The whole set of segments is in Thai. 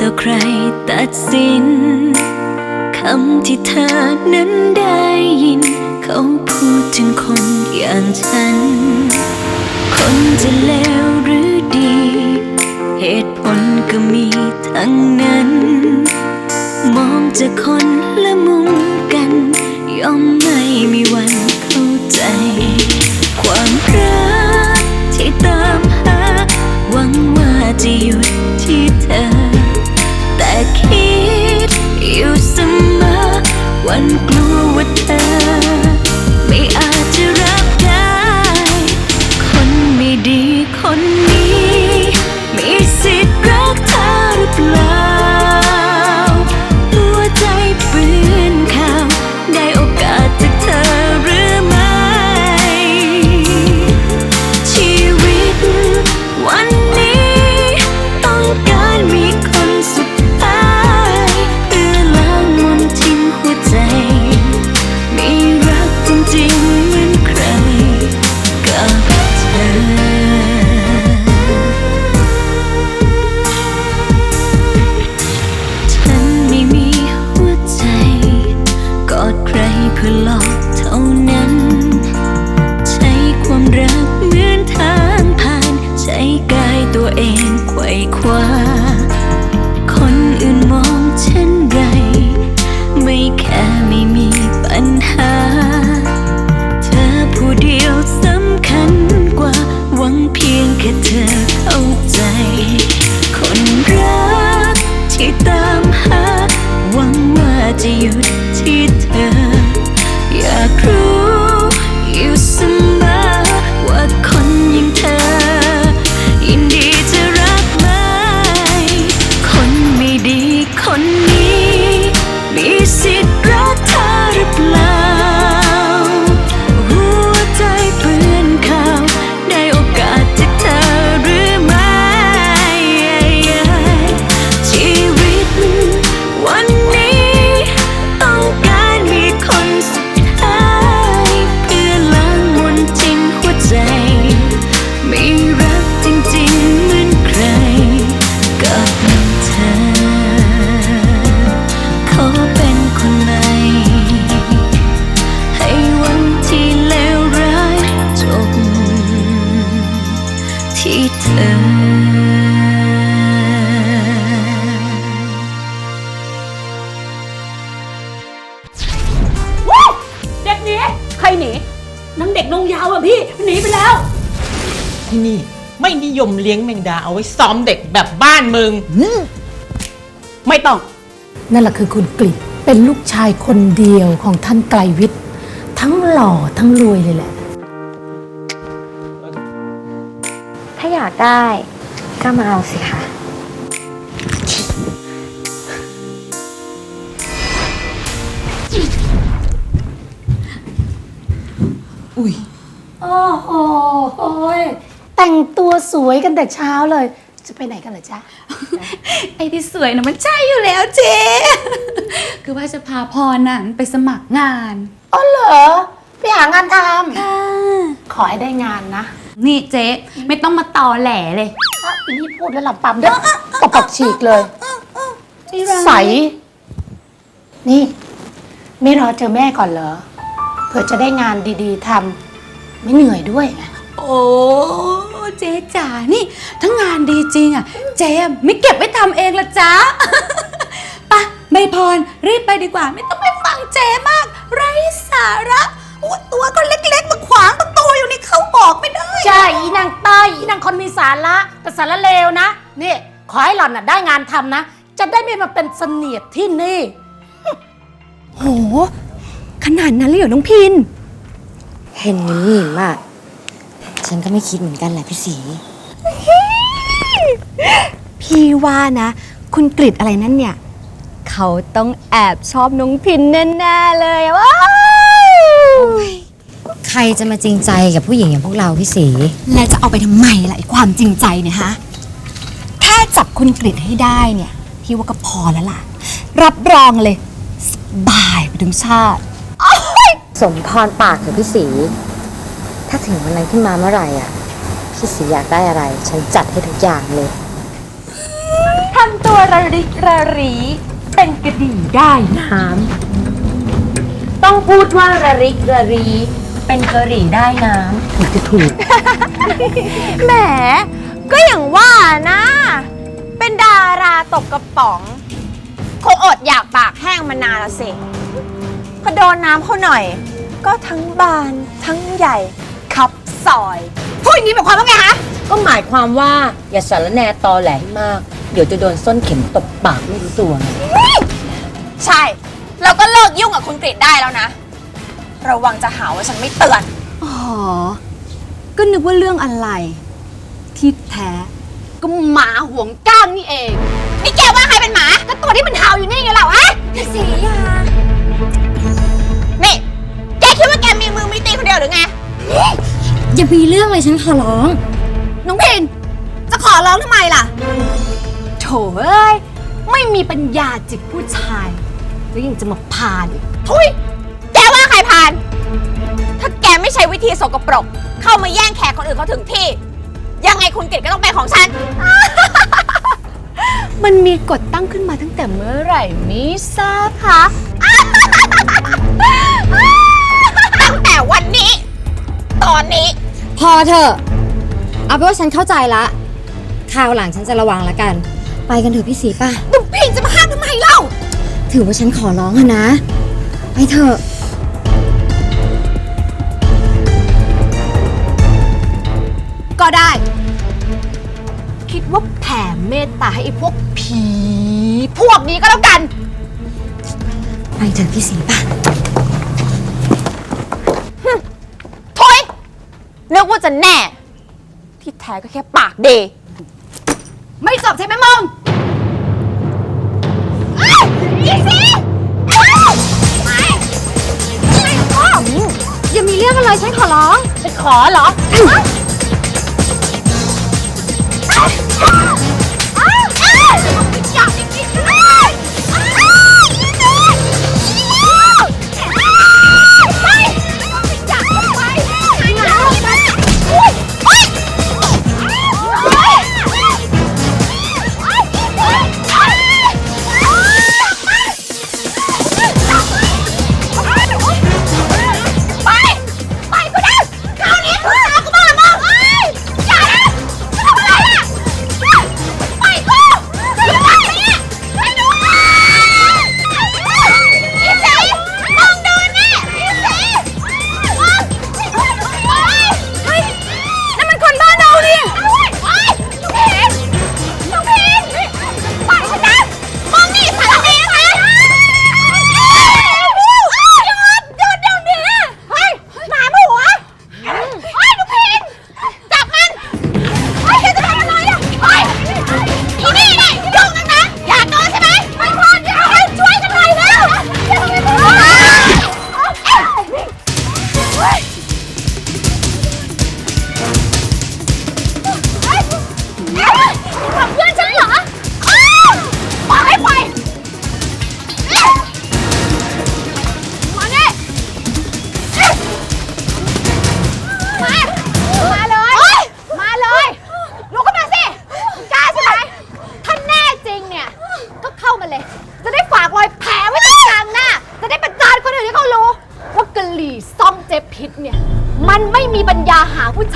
ต่อใครตัดสิน คำที่เธอนั้นได้ยิน เขาพูดถึงคนอย่างฉัน คนจะเลวหรือดี เหตุผลก็มีทั้งนั้น มองจากคนละมุมกัน ย่อมไม่มีวันเข้าใจ ความรักที่ตามหา หวังว่าจะหยุดที่เธอ วั ม่นิยมเลี้ยงแมงดาเอาไว้ซ้อมเด็กแบบบ้านมึง ไม่ต้อง นั่นแหละคือคุณกฤษเป็นลูกชายคนเดียวของท่านไกลวิทย์ ทั้งหล่อทั้งรวยเลยแหละ ถ้าอยากได้ก็มาเอาสิคะอุ้ย โอ้โหโอ้ย แต่งตัวสวยกันแต่เช้าเลย จะไปไหนกันเหรอจ๊ะ ไอ้ที่สวยนะมันใช่อยู่แล้วเจ๊คือว่าจะพาพรน่ะไปสมัครงานอ๋อเหรอไปหางานทค่ะำขอให้ได้งานนะนี่เจ๊ไม่ต้องมาตอแหลเลยอ้าวอีนี่พูดแล้วหลับปั๊มด้วยตบปากฉีกเลย ใส นี่ ไม่รอเจอแม่ก่อนเหรอเผื่อจะได้งานดีๆทำไม่เหนื่อยด้วยไง โอ้เจ๊จ๋านี่ถ้างานดีจริงอะ เจ๊ไม่เก็บไว้ทำเองละจ๊ะไปะใบพรรีบไปดีกว่า ไม่ต้องไปฟังเจ๊มาก ไร้สาระโอ้ตัวก็เล็กๆมาขวางประตูอยู่นี่เข้าออกไม่ได้ ใช่อีนางใต้อีนางคนมีสาระแต่สาระเลวนะ นี่ขอให้หล่อนน่ะได้งานทำนะ จะได้ไม่มาเป็นเสนียดที่นี่ โห ขนาดนั้นเลยเหรอน้องพิน เห็นหนิมหนิมอะ ฉันก็ไม่คิดเหมือนกันแหละพี่สี พี่ว่านะ คุณกริดอะไรนั่นเนี่ย เขาต้องแอบชอบน้องพินแน่ๆเลยว้าวใครจะมาจริงใจกับผู้หญิงอย่างพวกเราพี่สี และจะเอาไปทำไมล่ะไอ้ความจริงใจเนี่ยฮะ แค่จับคุณกริดให้ได้เนี่ย พี่ว่าก็พอแล้วล่ะ รับรองเลยสบายไปถึงชาติ สมพรปากเถอะพี่สี ถ้าถึงวันนั้นขึ้นมาเมื่อไหร่อะพี่สีอยากได้อะไร ฉันจัดให้ทุกอย่างเลย ทำตัวระริกระรี เป็นกระดิ่งได้น้ำต้องพูดว่าระริกระรี เป็นกระรี่ได้น้ำถึงจะถูกแหม ก็อย่างว่านะ เป็นดาราตกกระป๋อง คงอดอยากปากแห้งมานานละสิพอโดนน้ำเขาหน่อย ก็ทั้งบานทั้งใหญ่ คับซอยพูดอย่างนี้หมายความว่าไงคะก็หมายความว่าอย่าสารแหนตอแหลให้มาก เดี๋ยวจะโดนส้นเข็มตบปากไม่รู้ตัวไงใช่ เราก็เลิกยุ่งกับคุณกริดได้แล้วนะ ระวังจะหาว่าฉันไม่เตือน อ๋อ ก็นึกว่าเรื่องอะไร ที่แท้ ก็หมาห่วงก้างนี่เอง นี่แกว่าใครเป็นหมา ก็ตัวที่มันเห่าอยู่นี่ไงเราฮะสียานี่ แกคิดว่าแกมีมือมีตีนคนเดียวหรือไง อย่ามีเรื่องเลยฉันขอร้อง น้องเพนจะขอร้องทำไมล่ะ โถเอ้ย ไม่มีปัญญาจิกผู้ชาย แล้วยังจะมาพาดิทุยแกว่าใครผ่าน ถ้าแกไม่ใช้วิธีสกปรก เข้ามาแย่งแขกคนอื่นเขาถึงที่ ยังไงคุณกิตก็ต้องเป็นของฉัน มันมีกฎตั้งขึ้นมาตั้งแต่เมื่อไหร่มิทราบคะ ตั้งแต่วันนี้ ตอนนี้ พอเถอะเอาเป็นว่าฉันเข้าใจละคราวหลังฉันจะระวังละกัน ไปกันเถอะพี่สีป่ะนุกพิงจะมาห้ามทำไมเล่า ถือว่าฉันขอร้องอะนะ ไปเถอะ ก็ได้ คิดว่าแผ่เมตตาให้ไอ้พวกผี พวกนี้ก็แล้วกัน ไปเถอะพี่สีป่ะ ทุย นึกว่าจะแน่ ที่แท้ก็แค่ปากเด ไม่จบใช่ไหมมึงอีสิอย่ามีเรื่องอะไรฉันขอร้องไปขอเหรอ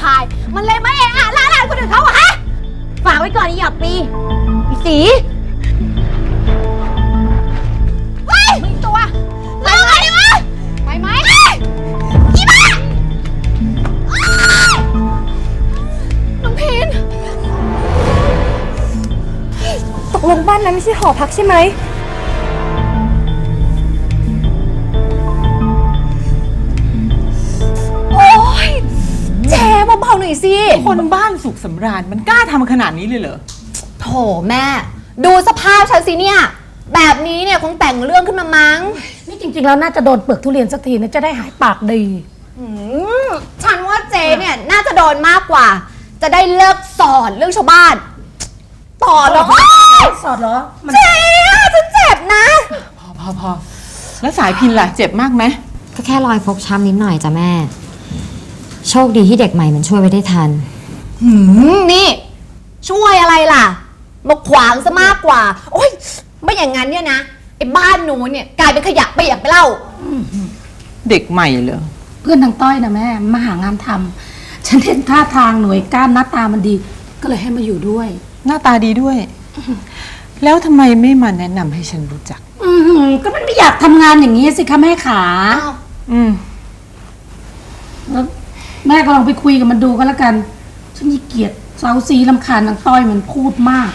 ชาย มันเลยไม่เอะอะล่าลานคนอื่นเขาอะฮะ ฝากไว้ก่อนอีหยอกปีอีสีเฮ้ยมึงตัวลงมาดิวะไปไหมอีบ้าน้องพินตกลงบ้านนั้นไม่ใช่หอพักใช่ไหม คนบ้านสุขสำราญมันกล้าทำขนาดนี้เลยเหรอ โถแม่ ดูสภาพฉันสิเนี่ย แบบนี้เนี่ยคงแต่งเรื่องขึ้นมามั้ง นี่จริงๆแล้วน่าจะโดนเปลือกทุเรียนสักทีนะจะได้หายปากดี อืมฉันว่าเจ๊เนี่ย น่าจะโดนมากกว่า จะได้เลิกสอนเรื่องชาวบ้าน ต่อเลยสอดเหรอมันเจ๊อะฉันเจ็บนะ พอพอพอแล้วสายพินล่ะ เจ็บมากไหมก็แค่รอยฟกช้ำนิดหน่อยจ้ะแม่ โชคดีที่เด็กใหม่มันช่วยไว้ได้ทัน หืมนี่ ช่วยอะไรล่ะ มาขวางซะมากกว่า โอ๊ยไม่อย่างนั้นเนี่ยนะไอ้บ้านหนูเนี่ยกลายเป็นขยะเปียกไปแล้วเด็กใหม่เหรอเพื่อนทางต้อยนะแม่มาหางานทำฉันเห็นท่าทางหน่วยก้านหน้าตามันดี ก็เลยให้มาอยู่ด้วย หน้าตาดีด้วย แล้วทำไมไม่มาแนะนำให้ฉันรู้จัก อือหือก็มันไม่อยากทำงานอย่างนี้สิคะแม่ขาอืมแล้วแม่ก็ลองไปคุยกับมันดูก็แล้วกัน ฉันขี้เกียจเซาซีลำคาญนางต้อยมันพูดมาก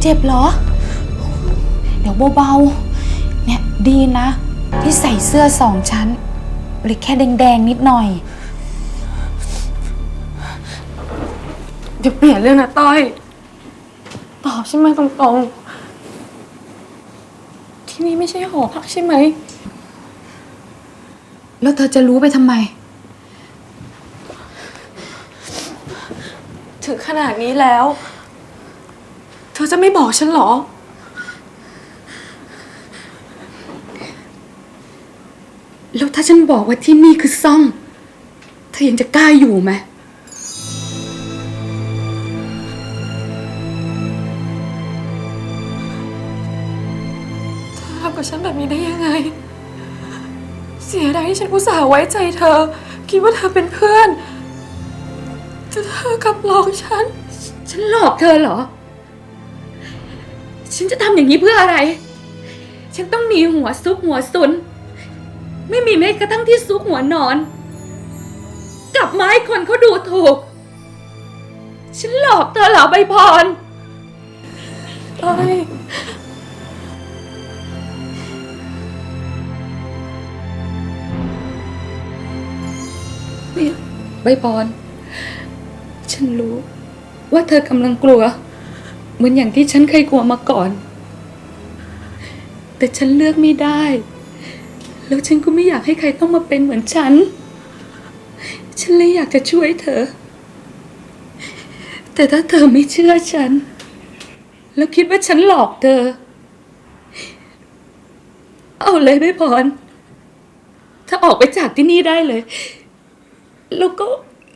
เจ็บเหรอ เดี๋ยวเบาๆ เนี่ยดีนะ ที่ใส่เสื้อสองชั้นเลยแค่แดงๆ นิดหน่อยเดี๋ยวเปลี่ยนเรื่องนะต้อยตอบฉันมาตรงๆ ที่นี่ไม่ใช่หอพักใช่ไหม แล้วเธอจะรู้ไปทำไม ถึงขนาดนี้แล้ว เธอจะไม่บอกฉันเหรอ แล้วถ้าฉันบอกว่าที่นี่คือซ่อง เธอยังจะกล้าอยู่ไหม เธอทำกับฉันแบบนี้ได้ยังไงเสียดายที่ฉันอุตส่าห์ไว้ใจเธอ คิดว่าเธอเป็นเพื่อนแต่เธอกลับหลอกฉัน ฉันหลอกเธอเหรอ ฉันจะทำอย่างนี้เพื่ออะไร ฉันต้องมีหัวซุกหัวซุน ไม่มีแม้กระทั่งที่ซุกหัวนอน กลับมาให้คนเขาดูถูก ฉันหลอกเธอเหรอใบพรต้อย ใบพรฉันรู้ว่าเธอกำลังกลัว เหมือนอย่างที่ฉันเคยกลัวมาก่อน แต่ฉันเลือกไม่ได้ แล้วฉันก็ไม่อยากให้ใครต้องมาเป็นเหมือนฉัน ฉันเลยอยากจะช่วยเธอ แต่ถ้าเธอไม่เชื่อฉัน แล้วคิดว่าฉันหลอกเธอ เอาเลยไม่พรถ้าออกไปจากที่นี่ได้เลย แล้วก็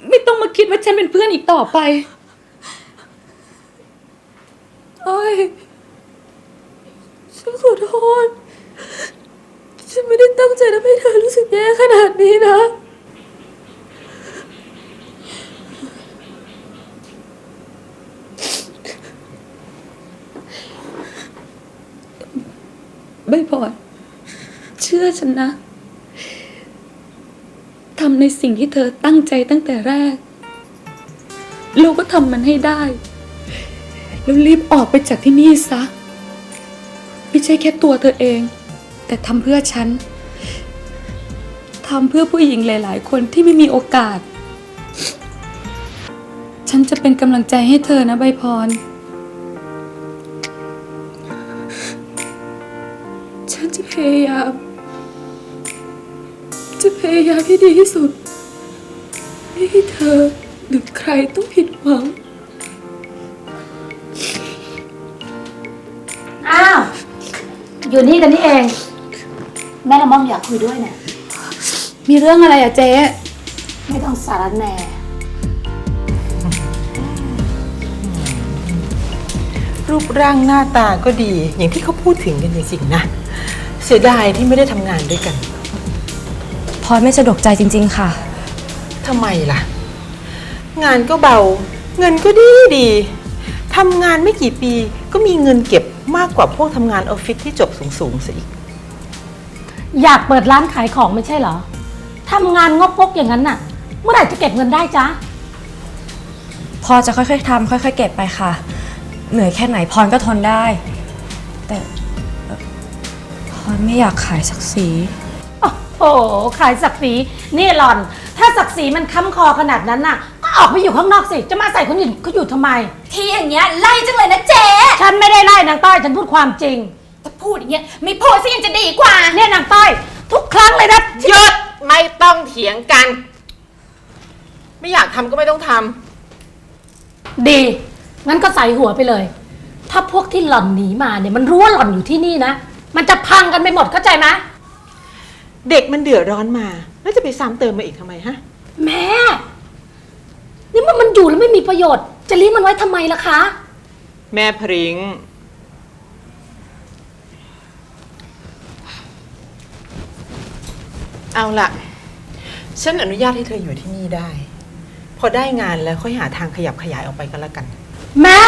ไม่ต้องมาคิดว่าฉันเป็นเพื่อนอีกต่อไปต้อยฉันขอโทษ ฉันไม่ได้ตั้งใจทำให้เธอรู้สึกแย่ขนาดนี้นะใบพรเชื่อฉันนะ ทำในสิ่งที่เธอตั้งใจตั้งแต่แรก เราก็ทำมันให้ได้ แล้วรีบออกไปจากที่นี่ซะ ไม่ใช่แค่ตัวเธอเอง แต่ทำเพื่อฉันทำเพื่อผู้หญิงหลาย ๆ คนที่ไม่มีโอกาส ฉันจะเป็นกำลังใจให้เธอนะใบพร ฉันจะพยายาม จะพยายามให้ดีที่สุด ไม่ให้เธอหรือใครต้องผิดหวัง อ้าว อยู่นี่กันนี่เอง แม่ละม่อมอยากคุยด้วยเนี่ยมีเรื่องอะไรอะเจ๊ ไม่ต้องสารแหน่รูปร่างหน้าตาก็ดีอย่างที่เขาพูดถึงกันจริงๆนะ เสียดายที่ไม่ได้ทำงานด้วยกันพ ลอยไม่สะดวกใจจริง ๆ ค่ะ ทำไมล่ะ งานก็เบา เงินก็ดีดี ทำงานไม่กี่ปีก็มีเงินเก็บมากกว่าพวกทำงานออฟฟิศที่จบสูงๆซะอีก อยากเปิดร้านขายของไม่ใช่เหรอ ทำงานงกงกๆอย่างนั้นน่ะ เมื่อไหร่จะเก็บเงินได้จ๊ะ พอจะค่อยๆทำค่อย ๆ เก็บไปค่ะ เหนื่อยแค่ไหนพรก็ทนได้ แต่เอ่อพรไม่อยากขายสักสี โอ้โหขายศักดิ์ศรีนี่หล่อน ถ้าศักดิ์ศรีมันค้ำคอขนาดนั้นน่ะ ก็เอาออกไปอยู่ข้างนอกสิ จะมาใส่คนอื่นเขาอยู่ทำไม ที่อย่างเงี้ยไล่จังเลยนะเจ๊ฉันไม่ได้ไล่นางต้อย ฉันพูดความจริง ถ้าพูดอย่างเงี้ยไม่พูดซะยังจะดีกว่า เนี่ยนางต้อย ทุกครั้งเลยนะหยุดไม่ต้องเถียงกัน ไม่อยากทำก็ไม่ต้องทำ ดี งั้นก็ใส่หัวไปเลย ถ้าพวกที่หล่อนหนีมาเนี่ยมันรู้ว่าหล่อนอยู่ที่นี่นะ มันจะพังกันไปหมดเข้าใจไหม เด็กมันเดือดร้อนมา แล้วจะไปซ้ำเติมมาอีกทำไมฮะ แม่ นี่มันมันอยู่แล้วไม่มีประโยชน์ จะเลี้ยงมันไว้ทำไมล่ะคะ แม่พริง้งเอาละฉันอนุญาตให้เธออยู่ที่นี่ได้ พอได้งานแล้วค่อยหาทางขยับขยายออกไปก็แล้วกัน แม่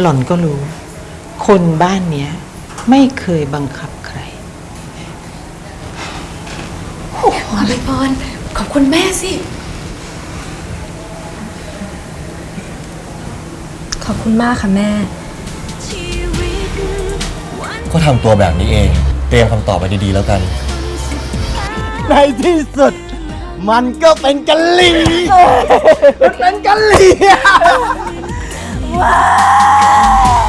หล่อนก็รู้ คนบ้านเนี้ย ไม่เคยบังคับใคร ใบพรขอบคุณแม่สิ ขอบคุณมากค่ะแม่ ก็ทำตัวแบบนี้เอง เตรียมคำตอบไปดีๆแล้วกัน ในที่สุด มันก็เป็นกะลีมันเป็นกะลีว้า